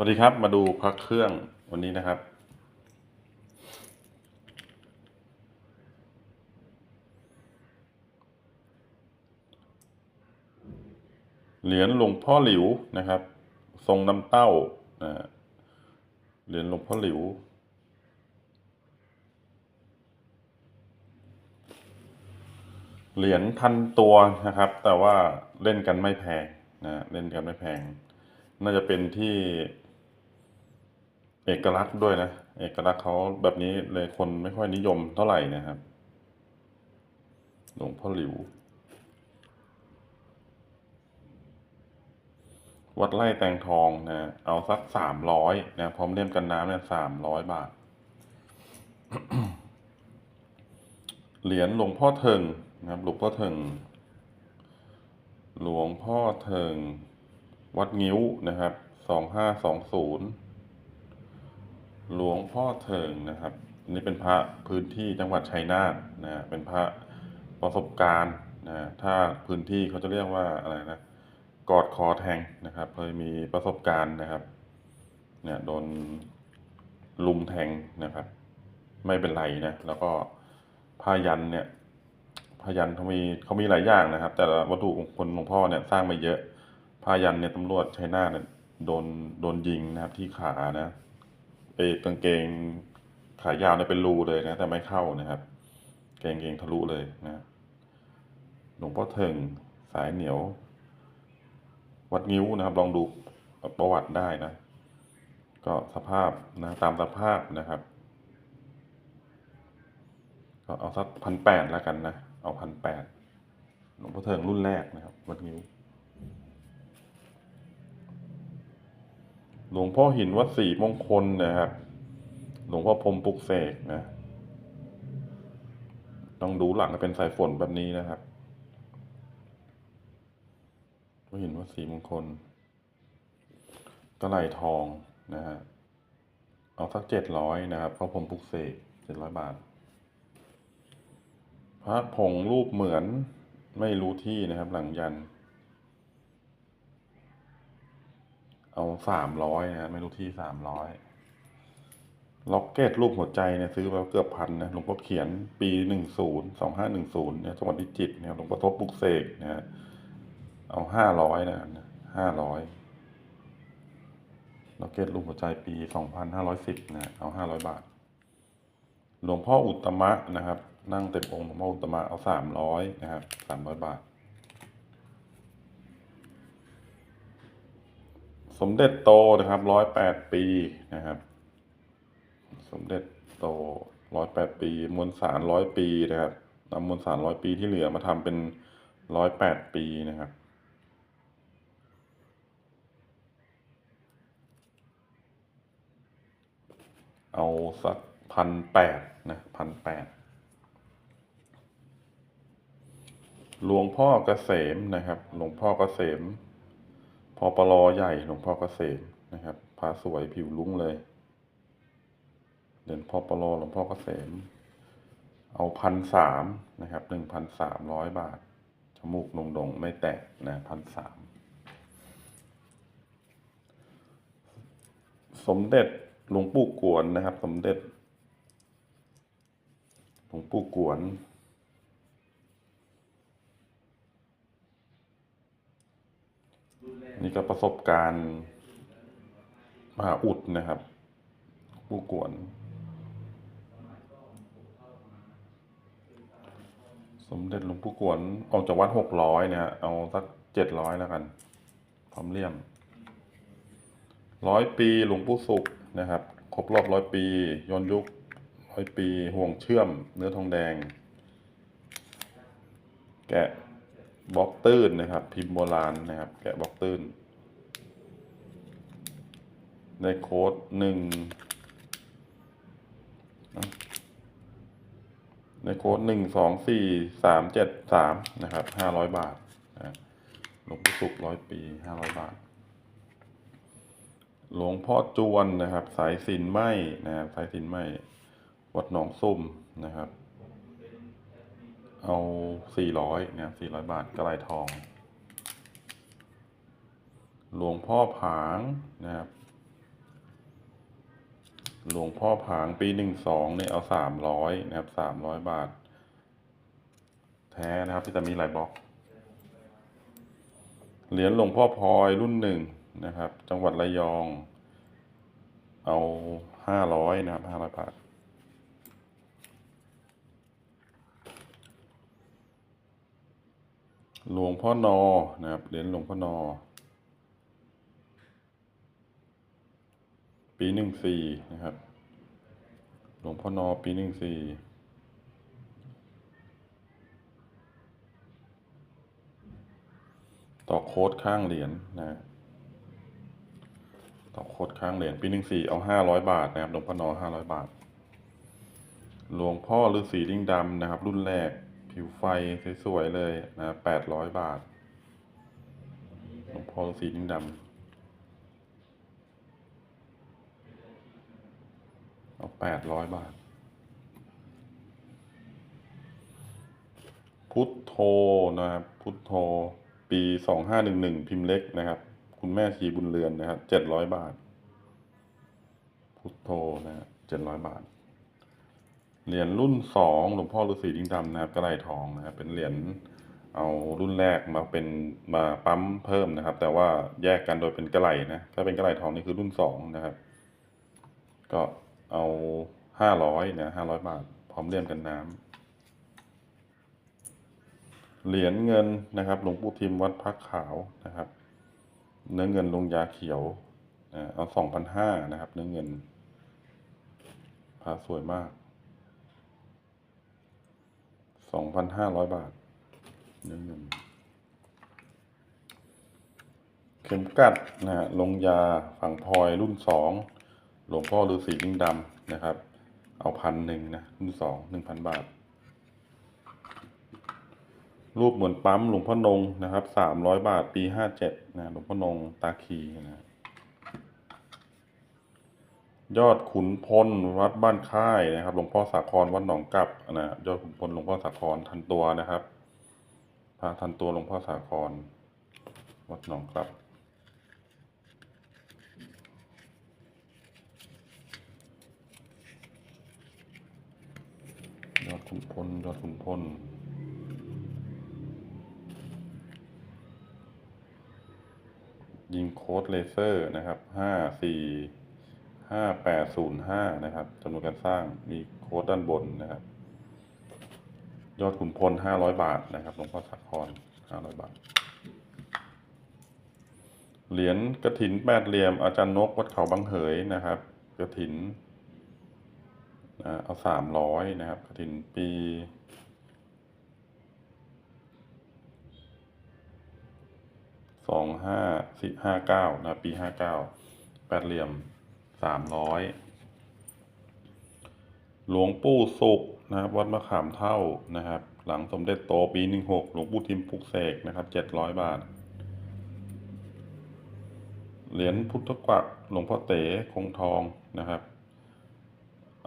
สวัสดีครับ มาดูพระเครื่องวันนี้นะครับ เหรียญหลวงพ่อหลิวนะครับ ทรงน้ำเต้านะฮะเหรียญหลวงพ่อหลิว เหรียญพันตัวนะครับ แต่ว่าเล่นกันไม่แพงนะเล่นกันไม่แพง น่าจะเป็นที่ เอกลักษณ์ด้วยนะ เอกลักษณ์เขาแบบนี้เลยคนไม่ค่อยนิยมเท่าไหร่นะครับ หลวงพ่อหลิว วัดไร่แตงทองนะ เอาสักสามร้อยนะ พร้อมเล่มกันน้ำเนี่ยสามร้อยบาท เหรียญหลวงพ่อเทิงนะครับ หลวงพ่อเทิง หลวงพ่อเทิง วัดงิ้วนะครับ สองห้าสองศูนย์ หลวงพ่อเทิงนะครับอันนี้เป็นพระพื้นที่จังหวัดชัยนาทนะเป็นพระประสบการณ์นะถ้าพื้นที่เขาจะเรียกว่าอะไรนะกอดคอแทงนะครับเคยมีประสบการณ์นะครับเนี่ยโดนลุมแทงนะครับ ไม่เป็นไรนะแล้วก็ผ้ายันเนี่ยผ้ายันเขามีเขามีหลายอย่างนะครับ แต่ละวัตถุมงคลหลวงพ่อเนี่ยสร้างมาเยอะผ้ายันเนี่ยตำรวจชัยนาทเนี่ยโดนโดนยิงนะครับที่ขานะ เออกางเกงขายาวเนี่ยเป็นรูเลยนะ แต่ไม่เข้านะครับเกงเกงทะลุเลยนะ หลวงพ่อเทิงสายเหนียว วัดงิ้วนะครับ ลองดูประวัติได้นะ ก็สภาพนะตามสภาพนะครับก็เอาสักพันแปดแล้วกันนะ เอาพันแปดหลวงพ่อเทิงรุ่นแรกนะครับ วัดงิ้ว หลวงพ่อหินวัดศรีมงคลนะครับ หลวงพ่อพรมปลุกเสกนะ ต้องดูหลังเป็นสายฝนแบบนี้นะครับก็เห็นว่าสีมงคลกระไหลทองนะฮะ เอาสักเจ็ดร้อยนะครับพระพรมปลุกเสกเจ็ดร้อยบาท พระผงรูปเหมือนไม่รู้ที่นะครับ หลังยัน เอาสามร้อยนะไม่รู้ที่สามร้อยล็อกเก็ตรูปหัวใจเนี่ยซื้อแล้วเกือบพันนะหลวงพ่อเขียนปีหนึ่งศูนย์สองห้าหนึ่งศูนย์เนี่ยจังหวัดพิจิตรเนี่ยหลวงพ่อทบปุกเสกนะเอาห้าร้อยนะห้าร้อยล็อกเก็ตรูปหัวใจปีสองพันห้าร้อยสิบนะเอาห้าร้อยบาท หลวงพ่ออุตมะนะครับ นั่งเต็มองค์หลวงพ่ออุตมะเอาสามร้อยนะครับสามร้อยบาท สมเด็จโตนะครับร้อยแปดปีนะครับ สมเด็จโตร้อยแปดปี มวลสารร้อยปีนะครับนำมวลสารร้อยปีที่เหลือมาทำเป็นร้อยแปดปีนะครับเอาสักพันแปดนะพันแปดหลวงพ่อเกษมนะครับ หลวงพ่อเกษม พอปลอใหญ่หลวงพ่อเกษมนะครับพาสวยผิวลุ้งเลยเด่นพอปลอหลวงพ่อเกษม เอาพันสามนะครับหนึ่งพันสามร้อยบาท จมูกโด่งๆไม่แตกนะพันสามสมเด็จหลวงปู่กวนนะครับ สมเด็จหลวงปู่กวน นี่ก็ประสบการณ์มหาอุดนะครับหลวงปู่กวน สมเด็จหลวงปู่กวนออกจากวัดหกร้อยเนี่ย เอาสักเจ็ดร้อยแล้วกันพร้อมเลี่ยมร้อยปีหลวงปู่สุขนะครับ ครบรอบร้อยปีย้อนยุคร้อยปีห่วงเชื่อม เนื้อทองแดง แกะ บล็อกตื้นนะครับ พิมพ์โบราณนะครับ แกะบล็อกตื้นในโค้ดหนึ่งในโค้ดหนึ่งสองสี่สามเจ็ดสามนะครับห้าร้อยบาทหลวงปู่สุขร้อยปีห้าร้อยบาท หลวงพ่อจวนนะครับ สายสินไหมนะครับสายสินไหมวัดหนองซุ่มนะครับ เอาสี่ร้อยนะสี่ร้อยบาทกระไรทอง หลวงพ่อผางนะครับ หลวงพ่อผางปีหนึ่งสองเนี่ยเอาสามร้อยนะครับสามร้อยบาท แท้นะครับที่จะมีหลายบล็อกเหรียญหลวงพ่อพลอยรุ่นหนึ่งนะครับ จังหวัดระยอง เอาห้าร้อยนะครับห้าร้อยบาท หลวงพ่อนอนะครับเหรียญหลวงพ่อนอ ปีหนึ่งสี่นะครับ หลวงพ่อนอปีหนึ่งสี่ต่อโค้ดข้างเหรียญนะต่อโค้ดข้างเหรียญปีหนึ่งสี่เอาห้าร้อยบาทนะครับหลวงพ่อนอห้าร้อยบาท หลวงพ่อฤาษีลิงดำนะครับ รุ่นแรก ผิวไฟสวยๆเลยนะแปดร้อยบาทหลวงพ่อฤาษีลิงดำเอาแปดร้อยบาท พุทโธนะครับ พุทโธ ปีสองห้าหนึ่งหนึ่งพิมพ์เล็กนะครับ คุณแม่ชีบุญเรือนนะครับเจ็ดร้อยบาท พุทโธนะเจ็ดร้อยบาท เหรียญรุ่นสองหลวงพ่อฤาษีลิงดำนะครับกระไรทองนะครับเป็นเหรียญเอารุ่นแรกมาเป็นมาปั๊มเพิ่มนะครับ แต่ว่าแยกกันโดยเป็นกระไรนะถ้าเป็นกระไรทองนี่คือรุ่นสองนะครับ ก็เอาห้าร้อยนะห้าร้อยบาท พร้อมเลี่ยมกันน้ำเหรียญเงินนะครับหลวงปู่ทิมวัดพักขาวนะครับ เนื้อเงินลงยาเขียวเอาสองพันห้านะครับ เนื้อเงินพาสวยมาก สองพันห้าร้อยบาทเนื้อเงินเข็มกัดนะฮะลงยาฝั่งพลอยรุ่นสองหลวงพ่อฤาษีลิงดำนะครับ เอาพันหนึ่งนะรุ่นสองหนึ่งพันบาท รูปเหมือนปั๊มหลวงพ่อนงนะครับสามร้อยบาทปีห้าเจ็ดนะหลวงพ่อนงตาคีนะ ยอดขุนพลวัดบ้านค่ายนะครับหลวงพ่อสาครวัดหนองกับนะยอดขุนพลหลวงพ่อสาครทันตัวนะครับพระทันตัวหลวงพ่อสาครวัดหนองกับยอดขุนพลยอดขุนพลยิงโค้ดเลเซอร์นะครับห้าสี่ ห้าแปดศูนย์ห้านะครับจำนวนการสร้างมีโค้ดด้านบนนะครับ ยอดขุนพลห้าร้อยบาทนะครับหลวงพ่อสาครห้าร้อยบาท เหรียญกระถินแปดเหลี่ยม อาจารย์นกวัดเขาบางเหยนะครับกระถินอ่าเอาสามร้อยนะครับกระถินปีสองห้าสี่ห้าเก้านะปีห้าเก้าแปดเหลี่ยม สามร้อยหลวงปู่สุขนะครับวัดมะขามเท่านะครับ หลังสมเด็จโตปีหนึ่งหกหลวงปู่ทิมพุกเสกนะครับเจ็ดร้อยบาท เหรียญพุทธกวักหลวงพ่อเต๋คงทองนะครับ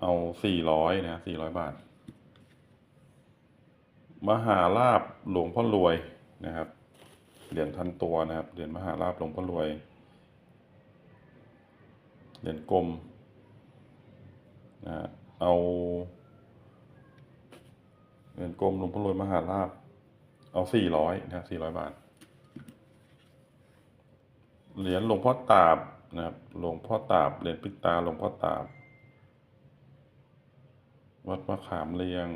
เอาสี่ร้อยนะสี่ร้อยบาท มหาลาบหลวงพ่อรวยนะครับ เหรียญทันตัวนะครับ เหรียญมหาลาภหลวงพ่อรวย เหรียญกลมนะฮะเอาเหรียญกลมหลวงพ่อรวยมหาลาภเอาสี่ร้อยนะสี่ร้อยบาท เหรียญหลวงพ่อตาบนะครับหลวงพ่อตาบเหรียญปิตาหลวงพ่อตาบ วัดมะขามเรียง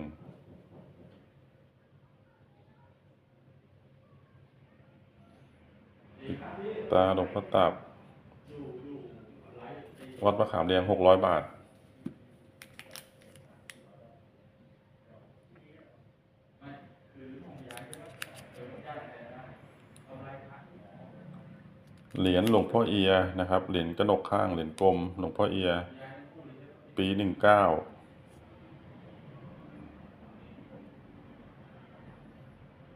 ตาหลวงพ่อตาบ วัดมะขามเรียงหกร้อยบาท เหรียญหลวงพ่อเอียนะครับ เหรียญกระหนกข้าง เหรียญกลม หลวงพ่อเอีย ปีหนึ่งเก้า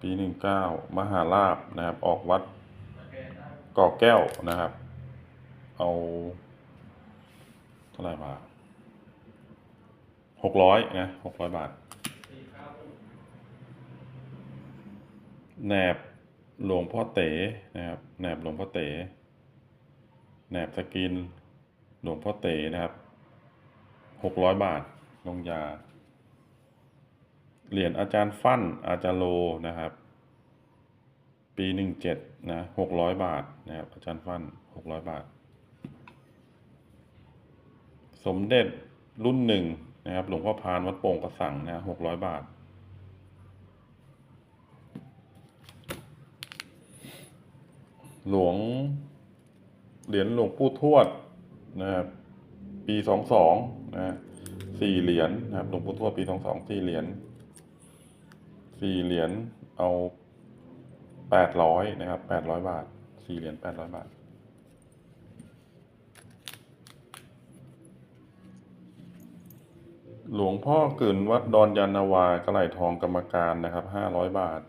ปีหนึ่งเก้ามหาลาบนะครับ ออกวัดก่อแก้วนะครับ เอา ท่าไหร่บาทหกร้อยนะหกร้อยบาท แหนบหลวงพ่อเต๋นะครับ แหนบหลวงพ่อเต๋แหนบสกินหลวงพ่อเต๋นะครับหกร้อยบาทลงยา เหรียญอาจารย์ฟั่นอาจารย์โลนะครับ ปีหนึ่งเจ็ดนะหกร้อยบาทนะครับอาจารย์ฟั่นหกร้อยบาท สมเด็จรุ่นหนึ่งนะครับ หลวงพ่อพานวัดโป่งกระสังนะหกร้อยบาท หลวง เหรียญหลวงปู่ทวดนะครับปีสองสองนะสี่เหรียญนะครับหลวงปู่ทวดปีสองสองสี่เหรียญสี่เหรียญเอาแปดร้อยนะครับแปดร้อยบาทสี่เหรียญแปดร้อยบาท หลวงพ่อเกินวัดดอนยานนาวากระไหลทองกรรมการนะครับห้าร้อยบาท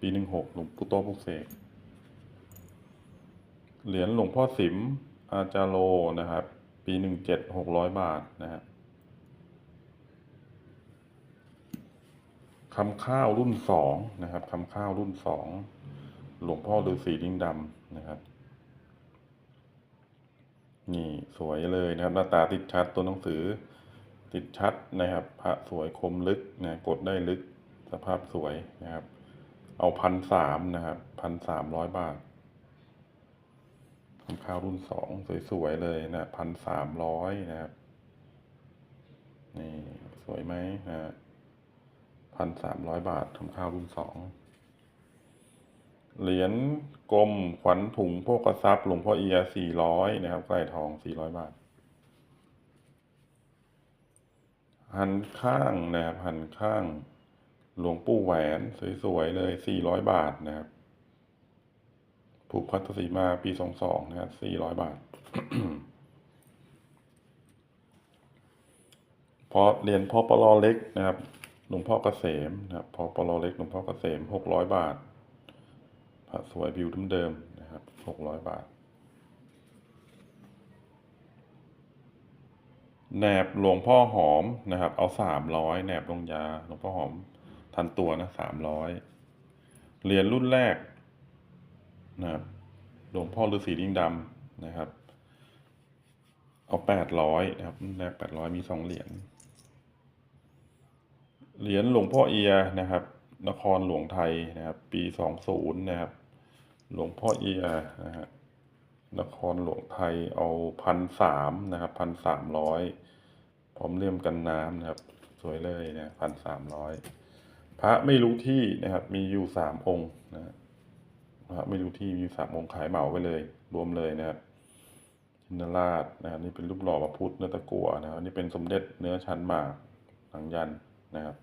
ปีหนึ่งหกหลวงปู่โตพุกเสกเหรียญหลวงพ่อสิมอาจารโลนะครับ ปีหนึ่งเจ็ดหกร้อยบาทนะฮะคำข้าวรุ่นสองนะครับคำข้าวรุ่นสองหลวงพ่อฤาษีลิงดำนะครับ นี่สวยเลยนะครับหน้าตาติดชัดตัวหนังสือ ติดชัดนะครับ พระสวยคมลึกนะกดได้ลึกสภาพสวยนะครับ เอาพันสามนะครับพันสามร้อยบาททำข้าวรุ่นสองสวยๆเลยนะพันสามร้อยนะครับนี่สวยไหมนะพันสามร้อยบาททำข้าวรุ่นสองเหรียญกลมขวัญถุงโภกทรัพย์หลวงพ่อเอียสี่ร้อยนะครับใกล้ทองสี่ร้อยบาท หันข้างนะครับหันข้าง หลวงปู่แหวนสวยๆเลยสี่ร้อยบาทนะครับผูกพัทสีมาปีสองสองนะครับสี่ร้อยบาทพอเรียนพอปลอเล็กนะครับหลวงพ่อเกษมนะครับพอปลอเล็กหลวงพ่อเกษมหกร้อยบาทพระสวยบิวเดิมๆนะครับหกร้อยบาท แหนบหลวงพ่อหอมนะครับ เอาสามร้อยแหนบลงยาหลวงพ่อหอมทันตัวนะสามร้อยเหรียญรุ่นแรกนะครับหลวงพ่อฤาษีลิงดำนะครับ เอาแปดร้อยนะครับรุ่นแรกแปดร้อยมีสองเหรียญเหรียญหลวงพ่อเอียนะครับ นครหลวงไทยนะครับ ปีสองศูนย์นะครับ หลวงพ่อเอียนะฮะ นครหลวงไทยเอาพันสามนะครับพันสามร้อยพร้อมเลี่ยมกันน้ำนะครับ สวยเลยนะพันสามร้อยพระไม่รู้ที่นะครับ มีอยู่สามองค์นะฮะพระไม่รู้ที่มีสามองค์ขายเหมาไปเลย รวมเลยนะครับชินราชนะครับนี่เป็นรูปหล่อพระพุทธเนื้อตะกั่วนะครับนี่เป็นสมเด็จเนื้อชั้นหมากหลังยันนะครับ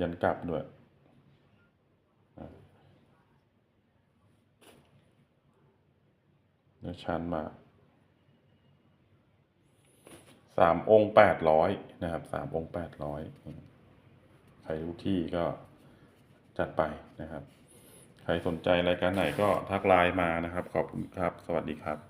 ยันกลับด้วยอ่า เนื้อชั้นมาสามองค์แปดร้อยนะครับสามองค์แปดร้อยใครรู้ที่ก็จัดไปนะครับ ใครสนใจรายการไหนก็ทักไลน์มานะครับ ขอบคุณครับ สวัสดีครับ